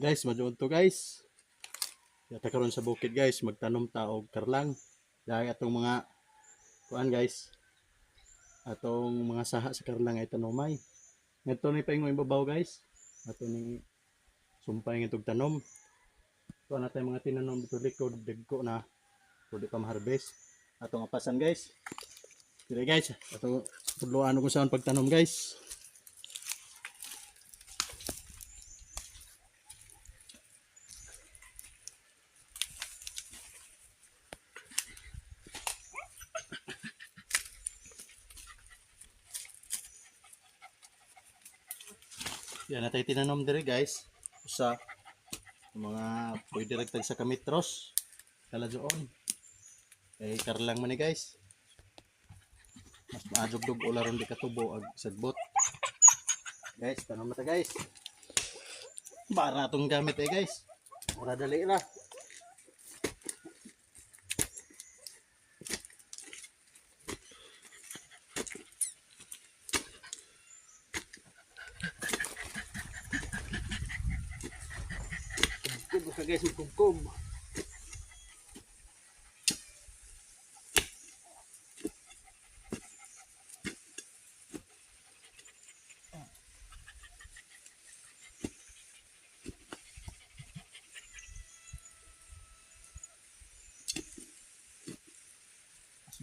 Guys, maduon to guys. Yata karon sa bukid guys, magtanom ta og karlang. Dahil atong mga kuan guys. Atong mga saha sa karlang ay tanomay. Ngadto ni paingon babaw guys. Ato ni sumpay ng itong tanom. Kuan natin mga tinanom dito likod, dagko na. Pwede pa ma-harvest. Atong apasan guys. Dire guys, ato tudloan ko sa pagtanom guys. Yan natin tinanom dire guys. Usa mga pwede ragtag sa kamitros. Kala doon. Kay karlang man ni guys. Mas maadog-dog ula ron di katubo ag sagbot. Guys, tanom na ta guys. Bara tong gamit eh guys. Ora dali ra. Kubkub ka guys. Mas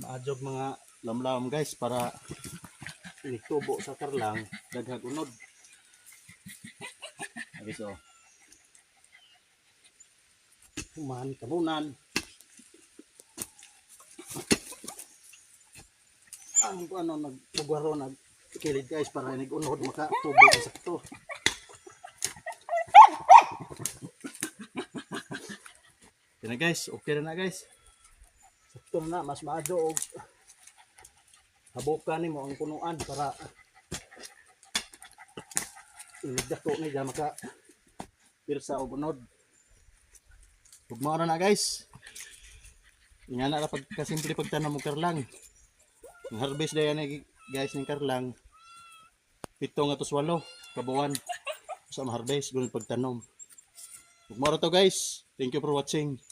maadjog mga lamlam guys para initubo sa karlang daghag unod. Guys oh. Kuman, kabunan. Ang ano nagpugwaro nag kilid guys para nag-unod makatubo sakto. Yan na guys, okay na na guys. Sakto na, mas maadyo og habukan nimo ang punuan para inigdako ni maka pirsa og unod. Ug mao na na guys. Nga na ra pagkasimple pagtanom mo karlang. Ang harvest na yan guys ng karlang. Pito nga to swalo, kabuwan. Sa harvest gunung pagtanom. Ug mao ra to guys. Thank you for watching.